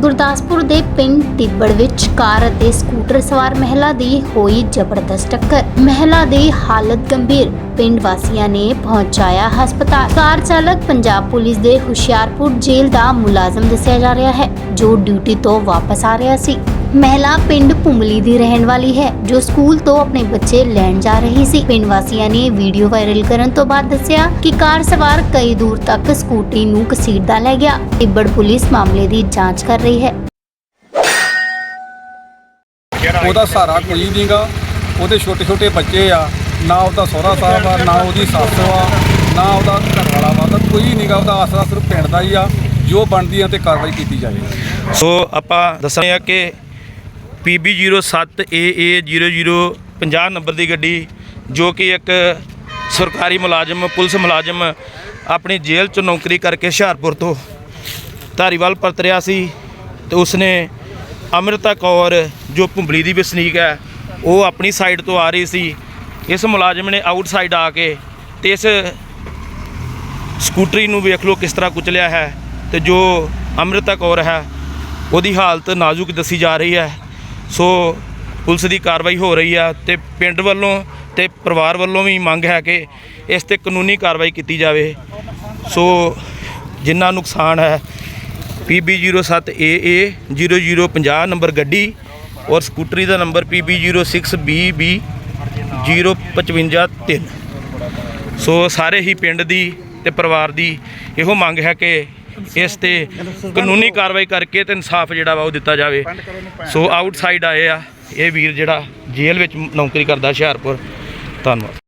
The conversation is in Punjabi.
ਗੁਰਦਾਸਪੁਰ ਦੇ ਪਿੰਡ ਟਿੱਬੜ ਵਿੱਚ ਕਾਰ ਅਤੇ ਸਕੂਟਰ ਸਵਾਰ ਮਹਿਲਾ ਦੀ ਹੋਈ ਜ਼ਬਰਦਸਤ ਟੱਕਰ। ਮਹਿਲਾ ਦੀ ਹਾਲਤ ਗੰਭੀਰ। ਪਿੰਡ ਵਾਸੀਆਂ ਨੇ ਪਹੁੰਚਾਇਆ ਹਸਪਤਾਲ। ਕਾਰ ਚਾਲਕ ਪੰਜਾਬ ਪੁਲਿਸ ਦੇ ਹੁਸ਼ਿਆਰਪੁਰ ਜੇਲ੍ਹ ਦਾ ਮੁਲਾਜ਼ਮ ਦੱਸਿਆ ਜਾ ਰਿਹਾ ਹੈ, ਜੋ ਡਿਊਟੀ ਤੋਂ ਵਾਪਸ ਆ ਰਿਹਾ ਸੀ। ਮਹਿਲਾ ਪਿੰਡ ਭੁੰਮਲੀ ਦੀ ਰਹਿਣ ਵਾਲੀ ਹੈ ਜੋ ਸਕੂਲ ਤੋਂ ਆਪਣੇ ਬੱਚੇ ਲੈਣ ਜਾ ਰਹੀ ਸੀ ਪਿੰਡ ਵਾਸੀਆਂ ਨੇ ਵੀਡੀਓ ਵਾਇਰਲ ਕਰਨ ਤੋਂ ਬਾਅਦ ਦੱਸਿਆ ਕਿ ਕਾਰ ਸਵਾਰ ਕਈ ਦੂਰ ਤੱਕ ਸਕੂਟਰੀ ਨੂੰ ਘਸੀਟਦਾ ਲੈ ਗਿਆ ਟਿੱਬੜ ਪੁਲਿਸ ਮਾਮਲੇ ਦੀ ਜਾਂਚ ਕਰ ਰਹੀ ਹੈ ਉਹਦਾ ਸਹਾਰਾ ਕੋਈ ਨਹੀਂਗਾ ਉਹਦੇ ਛੋਟੇ ਛੋਟੇ ਬੱਚੇ ਆ ਨਾ ਉਹਦਾ ਸਹੁਰਾ ਸਾਹਿਬ ਆ ਨਾ ਉਹਦੀ ਸੱਸ ਆ ਨਾ ਉਹਦਾ ਘਰ ਵਾਲਾ ਵਾ ਤਾਂ ਕੋਈ ਨਹੀਂਗਾ ਉਹਦਾ ਆਸਰਾ ਸਿਰਫ ਪਿੰਡ ਦਾ ਹੀ ਆ ਜੋ ਬਣਦੀ ਆ ਤੇ ਕਾਰਵਾਈ ਕੀਤੀ ਜਾਵੇ ਸੋ ਆਪਾਂ ਦੱਸਦੇ ਆ ਕਿ PB07AA0050 ਨੰਬਰ ਦੀ ਗੱਡੀ, ਜੋ ਕਿ ਇੱਕ ਸਰਕਾਰੀ ਮੁਲਾਜ਼ਮ, ਪੁਲਿਸ ਮੁਲਾਜ਼ਮ ਆਪਣੀ ਜੇਲ੍ਹ 'ਚ ਨੌਕਰੀ ਕਰਕੇ ਹੁਸ਼ਿਆਰਪੁਰ ਤੋਂ ਧਾਰੀਵਾਲ ਪਰਤ ਰਿਹਾ ਸੀ ਤੇ ਉਸਨੇ ਅੰਮ੍ਰਿਤਾ ਕੌਰ, ਜੋ ਭੁੰਬਲੀ ਦੀ ਵਸਨੀਕ ਹੈ, ਉਹ ਆਪਣੀ ਸਾਈਡ ਤੋਂ ਆ ਰਹੀ ਸੀ। ਇਸ ਮੁਲਾਜ਼ਮ ਨੇ ਆਊਟਸਾਈਡ ਆ ਕੇ ਤੇ ਇਸ ਸਕੂਟਰੀ ਨੂੰ ਵੇਖ ਲਓ ਕਿਸ ਤਰ੍ਹਾਂ ਕੁਚਲਿਆ ਹੈ ਤੇ ਜੋ ਅੰਮ੍ਰਿਤਾ ਕੌਰ ਹੈ, ਉਹਦੀ ਹਾਲਤ ਨਾਜ਼ੁਕ ਦੱਸੀ ਜਾ ਰਹੀ ਹੈ। ਸੋ ਪੁਲਿਸ ਦੀ ਕਾਰਵਾਈ ਹੋ ਰਹੀ ਆ ਤੇ ਪਿੰਡ ਵੱਲੋਂ ਤੇ ਪਰਿਵਾਰ ਵੱਲੋਂ ਵੀ ਮੰਗ ਹੈ ਕਿ ਇਸ ਤੇ ਕਾਨੂੰਨੀ ਕਾਰਵਾਈ ਕੀਤੀ ਜਾਵੇ। ਸੋ ਜਿੰਨਾ ਨੁਕਸਾਨ ਹੈ PB07AA 0050 ਨੰਬਰ ਗੱਡੀ ਔਰ ਸਕੂਟਰੀ ਦਾ ਨੰਬਰ PB06BB 0553 ਸੋ ਸਾਰੇ ਹੀ ਪਿੰਡ ਦੀ ਤੇ ਪਰਿਵਾਰ ਦੀ ਇਹੋ ਮੰਗ ਹੈ ਕਿ ਇਸ ਤੇ ਕਾਨੂੰਨੀ ਕਾਰਵਾਈ ਕਰਕੇ ਤੇ ਇਨਸਾਫ ਜਿਹੜਾ ਵਾ ਉਹ ਦਿੱਤਾ ਜਾਵੇ। ਸੋ ਆਊਟਸਾਈਡ ਆਏ ਆ। ਇਹ ਵੀਰ ਜਿਹੜਾ ਜੇਲ੍ਹ ਵਿੱਚ ਨੌਕਰੀ ਕਰਦਾ ਹੁਸ਼ਿਆਰਪੁਰ। ਧੰਨਵਾਦ।